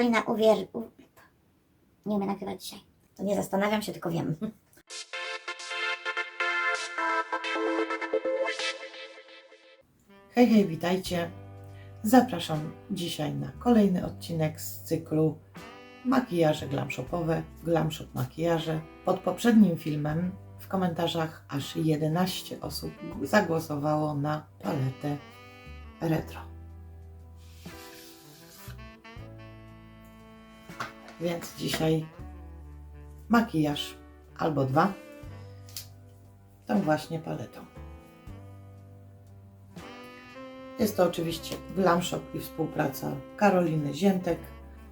Karolina Uwier... U... Nie umiem nagrywać dzisiaj. To nie zastanawiam się, tylko wiem. Hej, hej, witajcie. Zapraszam dzisiaj na kolejny odcinek z cyklu Makijaże glamshopowe, glamshop makijaże. Pod poprzednim filmem w komentarzach aż 11 osób zagłosowało na paletę retro. Więc dzisiaj makijaż albo dwa tą właśnie paletą. Jest to oczywiście Glam Shop i współpraca Karoliny Ziętek.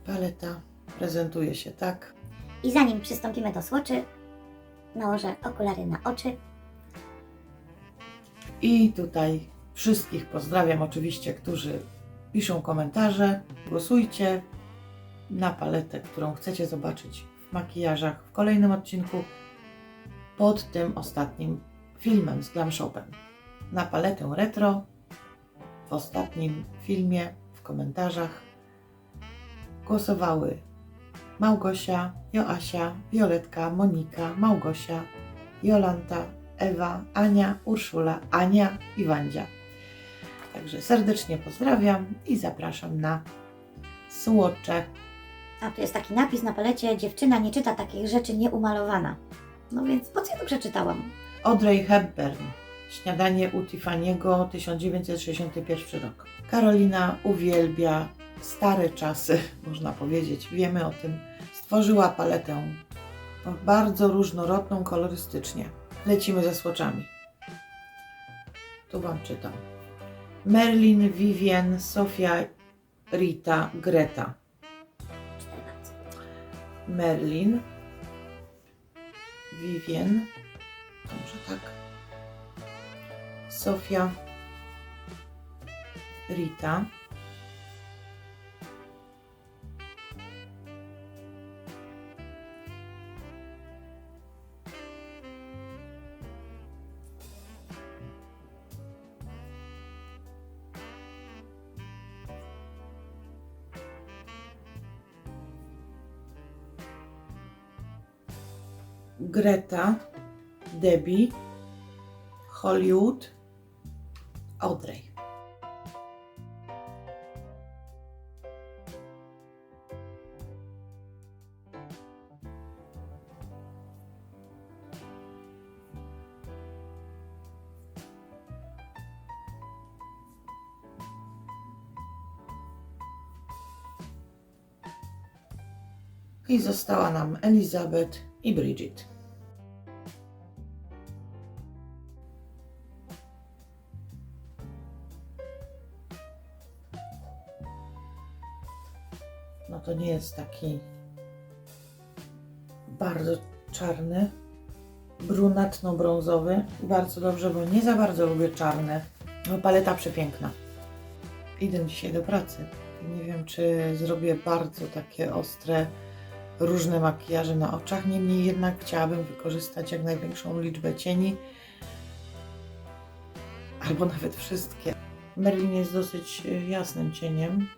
Paleta prezentuje się tak. I zanim przystąpimy do słoczy, nałożę okulary na oczy. I tutaj wszystkich pozdrawiam oczywiście, którzy piszą komentarze. Głosujcie na paletę, którą chcecie zobaczyć w makijażach w kolejnym odcinku pod tym ostatnim filmem z Glam Shopem. Na paletę retro w ostatnim filmie w komentarzach głosowały Małgosia, Joasia, Violetka, Monika, Małgosia, Jolanta, Ewa, Ania, Urszula, Ania i Wandzia. Także serdecznie pozdrawiam i zapraszam na słocze. A tu jest taki napis na palecie, dziewczyna nie czyta takich rzeczy nieumalowana. No więc po co ja to przeczytałam? Audrey Hepburn. Śniadanie u Tiffany'ego 1961 rok. Karolina uwielbia stare czasy, można powiedzieć. Wiemy o tym. Stworzyła paletę bardzo różnorodną kolorystycznie. Lecimy ze słoczami. Tu Wam czytam. Merlin, Vivian, Sofia, Rita, Greta. Merlin, Vivian, dobrze tak, Sofia, Rita, Greta, Debbie, Hollywood, Audrey. I została nam Elizabeth i Bridget. Nie jest taki bardzo czarny, brunatno-brązowy. Bardzo dobrze, bo nie za bardzo lubię czarne. No paleta przepiękna. Idę dzisiaj do pracy. Nie wiem, czy zrobię bardzo takie ostre, różne makijaże na oczach. Niemniej jednak chciałabym wykorzystać jak największą liczbę cieni. Albo nawet wszystkie. Merlin jest dosyć y, jasnym cieniem.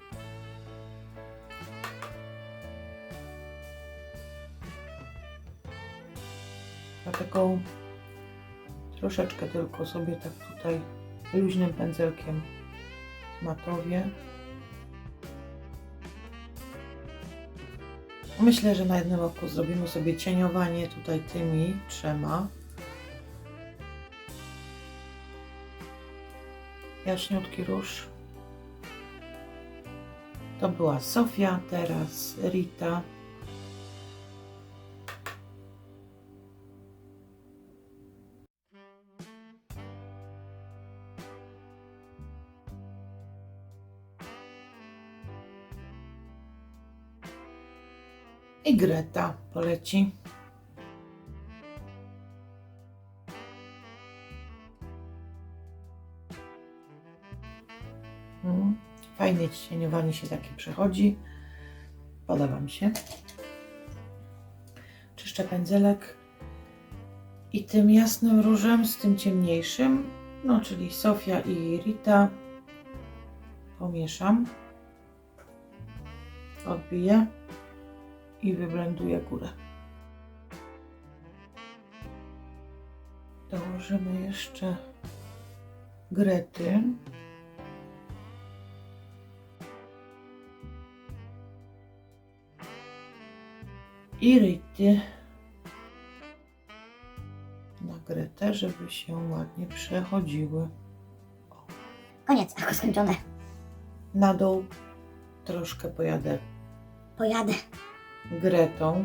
Dlatego troszeczkę tylko sobie tak tutaj luźnym pędzelkiem matowię. Myślę, że na jednym oku zrobimy sobie cieniowanie tutaj tymi trzema. Jaśniutki róż. To była Sofia, teraz Rita. Greta poleci. Mm, Fajnie się takie przechodzi. Podoba mi się. Czyszczę pędzelek i tym jasnym różem z tym ciemniejszym, no czyli Sofia i Rita, pomieszam. Odbiję i wyblenduję górę. Dołożymy jeszcze grety. I ryty na gretę, żeby się ładnie przechodziły. Koniec, ako skończone. Na dół troszkę pojadę Pojadę. Gretą.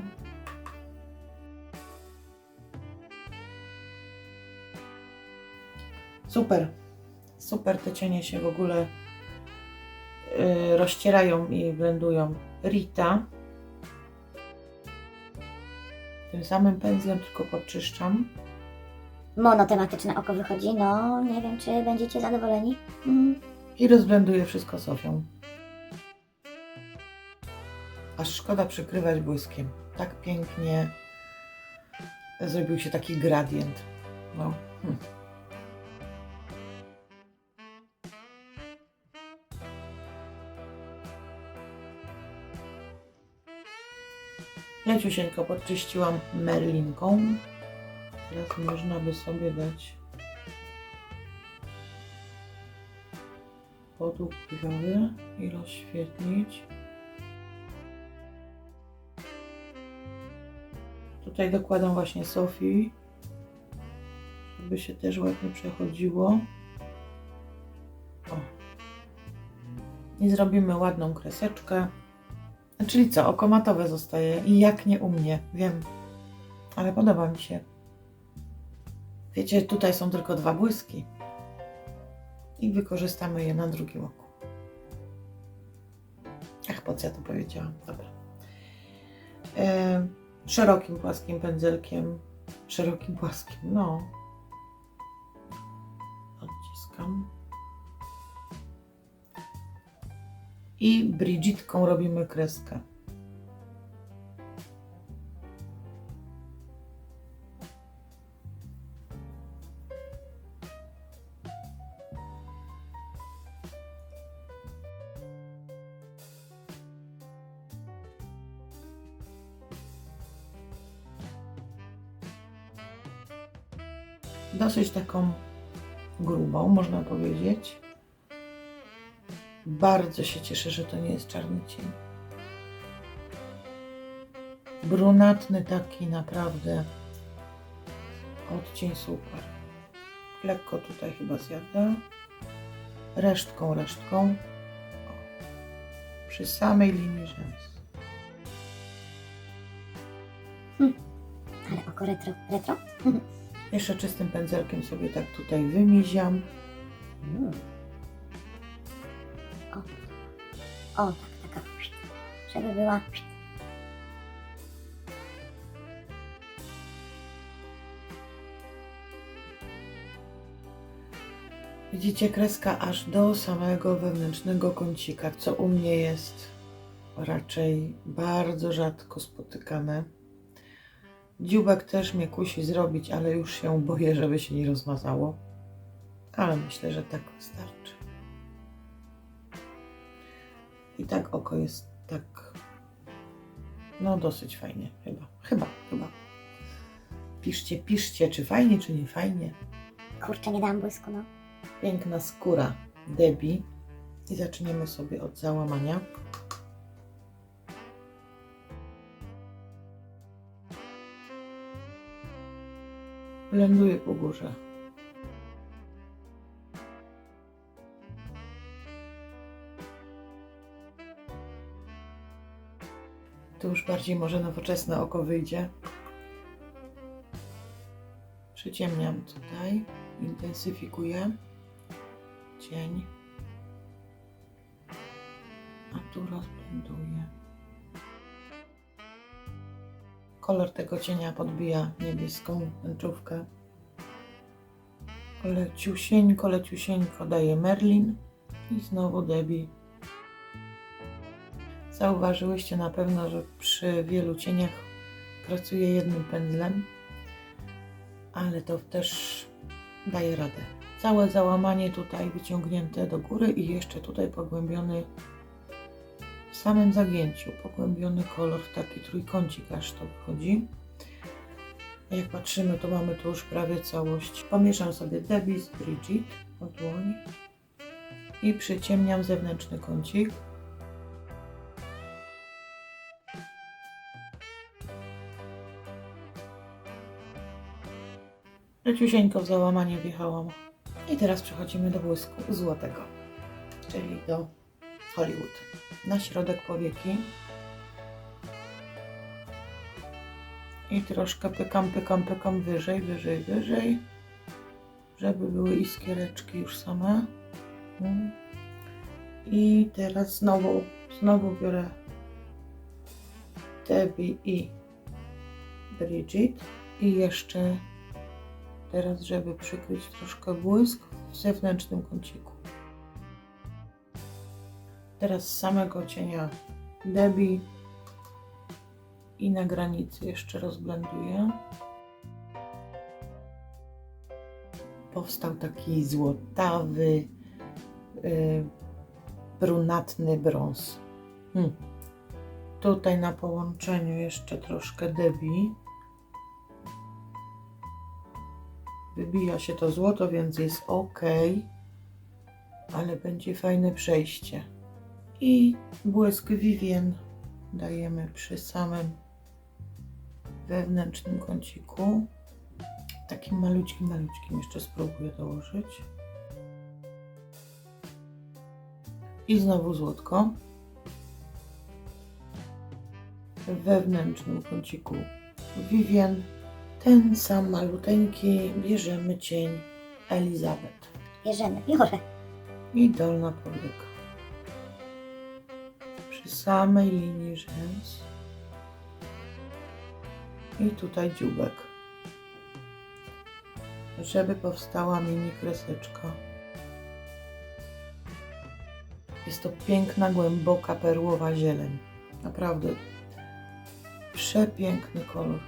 Super. Super te cienie się w ogóle yy, rozcierają i blendują. Rita. Tym samym pędzlem tylko podczyszczam. Monotematyczne oko wychodzi. No, nie wiem, czy będziecie zadowoleni. Mm. I rozblenduję wszystko Sofią. Aż szkoda przykrywać błyskiem. Tak pięknie zrobił się taki gradient. No. Hm. Leciusieńko podczyściłam merlinką. Teraz można by sobie dać podłóg piwowy i rozświetlić. Tutaj dokładam właśnie Sofii, żeby się też ładnie przechodziło. O. I zrobimy ładną kreseczkę. Czyli co, oko matowe zostaje i jak nie u mnie, wiem, ale podoba mi się. Wiecie, tutaj są tylko dwa błyski i wykorzystamy je na drugim oku. Ach, po co ja to powiedziałam? Dobra. E, szerokim, płaskim pędzelkiem. Szerokim, płaskim, no. Odciskam. I Brigitką robimy kreskę. Dosyć taką grubą, można powiedzieć. Bardzo się cieszę, że to nie jest czarny cień. Brunatny taki naprawdę odcień super. Lekko tutaj chyba zjadę. Resztką, resztką. O. Przy samej linii rzęs. Ale oko retro. Retro? Jeszcze czystym pędzelkiem sobie tak tutaj wymiziam. Mm. O. O, tak, taka. Żeby była. Widzicie kreska aż do samego wewnętrznego kącika, co u mnie jest raczej bardzo rzadko spotykane. Dziubek też mnie kusi zrobić, ale już się boję, żeby się nie rozmazało. Ale myślę, że tak wystarczy. I tak oko jest tak, no dosyć fajnie, chyba, chyba, chyba. Piszcie, piszcie, czy fajnie, czy nie fajnie. Kurczę, nie dałam błysku, no. Piękna skóra Debbie. I zaczniemy sobie od załamania. Blenduję po górze. Tu już bardziej może nowoczesne oko wyjdzie. Przyciemniam tutaj, intensyfikuję cień, a tu rozblenduję. Kolor tego cienia podbija niebieską tęczówkę. Leciusieńko, leciusieńko daje Merlin i znowu Debbie. Zauważyłyście na pewno, że przy wielu cieniach pracuję jednym pędzlem, ale to też daje radę. Całe załamanie tutaj wyciągnięte do góry i jeszcze tutaj pogłębiony samym zagięciu. Pogłębiony kolor w taki trójkącik aż to wychodzi. Jak patrzymy, to mamy tu już prawie całość. Pomieszam sobie Debbie z Bridget o dłoń i przyciemniam zewnętrzny kącik. Leciusieńko w załamanie wjechałam. I teraz przechodzimy do błysku złotego, czyli do Hollywood. Na środek powieki. I troszkę pykam, pykam, pykam wyżej, wyżej, wyżej, żeby były iskiereczki już same. I teraz znowu, znowu biorę Debbie i Bridget i jeszcze teraz, żeby przykryć troszkę błysk w zewnętrznym kąciku. Teraz samego cienia Debbie i na granicy jeszcze rozblenduję. Powstał taki złotawy, yy, brunatny brąz. Hmm. Tutaj na połączeniu jeszcze troszkę Debbie. Wybija się to złoto, więc jest ok, ale będzie fajne przejście. I błysk Vivien dajemy przy samym wewnętrznym kąciku. Takim maluczkim, maluczkim jeszcze spróbuję dołożyć. I znowu złotko. W wewnętrznym kąciku Vivien. Ten sam maluteńki bierzemy cień Elizabeth Bierzemy, biorę. i dolna powieka. Przy samej linii rzęs. I tutaj dziubek. Żeby powstała mini kreseczka. Jest to piękna, głęboka, perłowa zieleń. Naprawdę przepiękny kolor.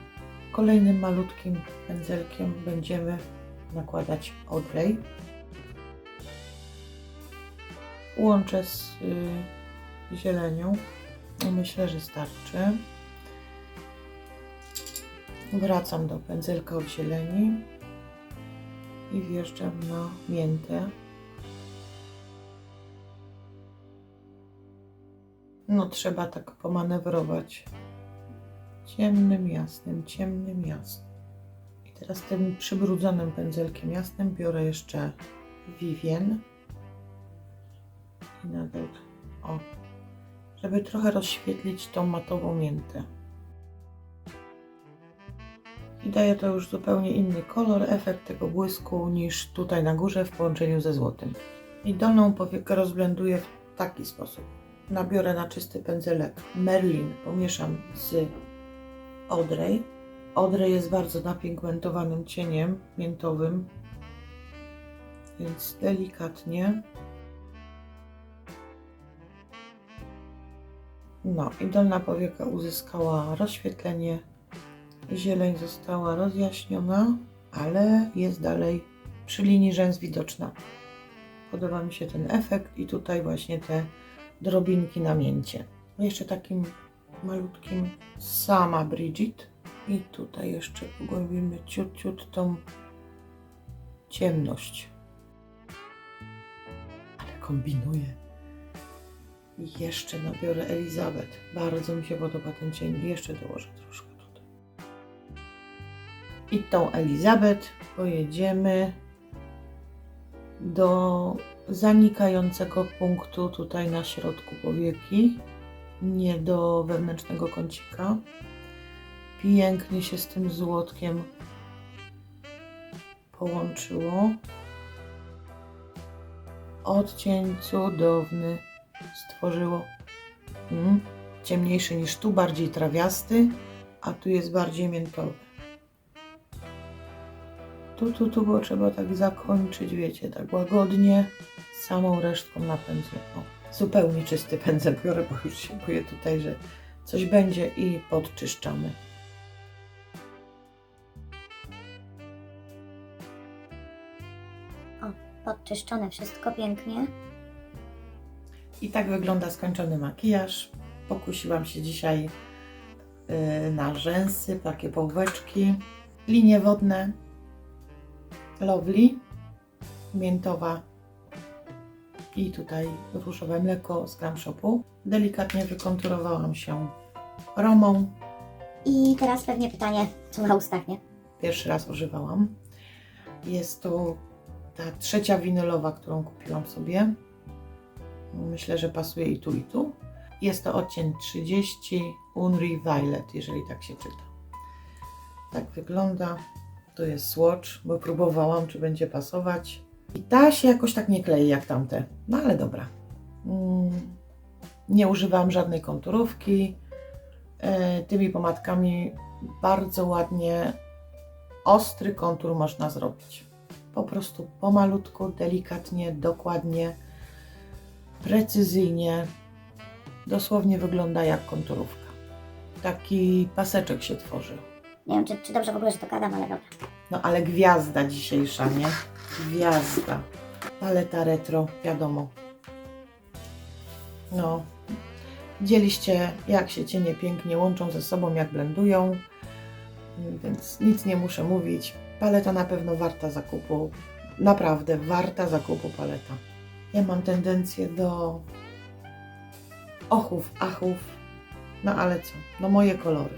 Kolejnym malutkim pędzelkiem będziemy nakładać odlej. Łączę z y, zielenią. I Myślę, że starczy. Wracam do pędzelka od zieleni i wjeżdżam na miętę. No, trzeba tak pomanewrować. Ciemnym, jasnym, ciemnym, jasnym. I teraz tym przybrudzonym pędzelkiem jasnym biorę jeszcze Vivien i nadal o, żeby trochę rozświetlić tą matową miętę. I daje to już zupełnie inny kolor, efekt tego błysku niż tutaj na górze w połączeniu ze złotym. I dolną powiekę rozblenduję w taki sposób. Nabiorę na czysty pędzelek Merlin, pomieszam z Audrey. Audrey jest bardzo napigmentowanym cieniem miętowym, więc delikatnie No i dolna powieka uzyskała rozświetlenie, zieleń została rozjaśniona, ale jest dalej przy linii rzęs widoczna. Podoba mi się ten efekt i tutaj właśnie te drobinki na mięcie. Jeszcze takim malutkim sama Bridget i tutaj jeszcze pogłębimy ciut, ciut tą ciemność. Ale kombinuję. I jeszcze nabiorę Elizabeth. Bardzo mi się podoba ten cień. Jeszcze dołożę troszkę tutaj. I tą Elizabeth pojedziemy do zanikającego punktu tutaj na środku powieki. Nie do wewnętrznego kącika. Pięknie się z tym złotkiem połączyło. Odcień cudowny stworzyło. Mm, ciemniejszy niż tu, bardziej trawiasty, a tu jest bardziej miętowy. Tu, tu, tu, bo trzeba tak zakończyć, wiecie, tak łagodnie, samą resztką na pędzlu. O, zupełnie czysty pędzel biorę, bo już się boję tutaj, że coś będzie i podczyszczamy. Podczyszczone wszystko pięknie. I tak wygląda skończony makijaż. Pokusiłam się dzisiaj y, na rzęsy, takie połóweczki, linie wodne, lovely, miętowa i tutaj różowe mleko z Gram Shopu. Delikatnie wykonturowałam się romą. I teraz pewnie pytanie, co na ustach, nie? Pierwszy raz używałam. Jest to ta trzecia winylowa, którą kupiłam sobie. Myślę, że pasuje i tu, i tu. Jest to odcień 30 Unri Violet, jeżeli tak się czyta. Tak wygląda. To jest swatch, bo próbowałam, czy będzie pasować. I ta się jakoś tak nie klei jak tamte. No ale dobra. Mm, Nie używałam żadnej konturówki. E, Tymi pomadkami bardzo ładnie ostry kontur można zrobić. Po prostu pomalutku, delikatnie, dokładnie, precyzyjnie. Dosłownie wygląda jak konturówka. Taki paseczek się tworzy. Nie wiem, czy, czy dobrze w ogóle, że to gadam, ale dobra. No ale gwiazda dzisiejsza, nie? Gwiazda. Paleta retro, wiadomo. No. Widzieliście, jak się cienie pięknie łączą ze sobą, jak blendują. Więc nic nie muszę mówić. Paleta na pewno warta zakupu. Naprawdę warta zakupu paleta. Ja mam tendencję do ochów, achów. No ale co? No moje kolory.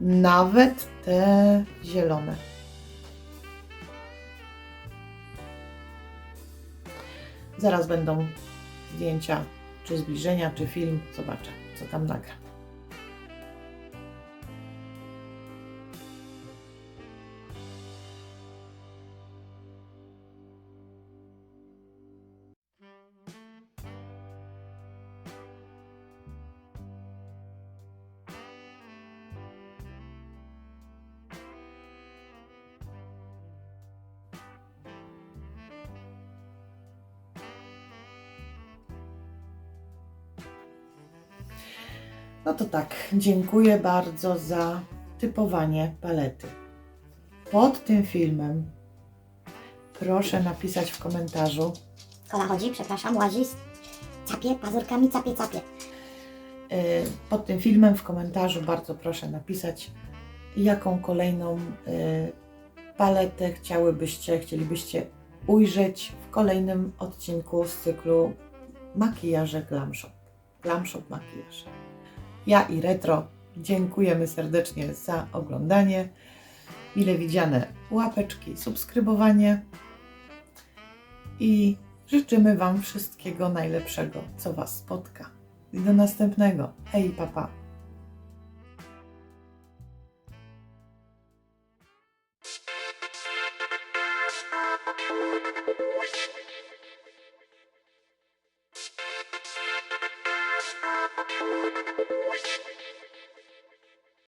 Nawet te zielone. Zaraz będą zdjęcia, czy zbliżenia, czy film. Zobaczę, co tam nagram. No to tak, dziękuję bardzo za typowanie palety. Pod tym filmem proszę napisać w komentarzu, Kola chodzi, przepraszam, łazi. Capie, pazurkami capie, capie. yy, pod tym filmem w komentarzu bardzo proszę napisać, jaką kolejną yy, paletę chciałybyście, chcielibyście ujrzeć w kolejnym odcinku z cyklu Makijaże Glam Shop. Glam Shop Makijaż. Ja i Retro dziękujemy serdecznie za oglądanie. Mile widziane łapeczki, subskrybowanie i życzymy Wam wszystkiego najlepszego, co Was spotka. I do następnego. Hej, papa.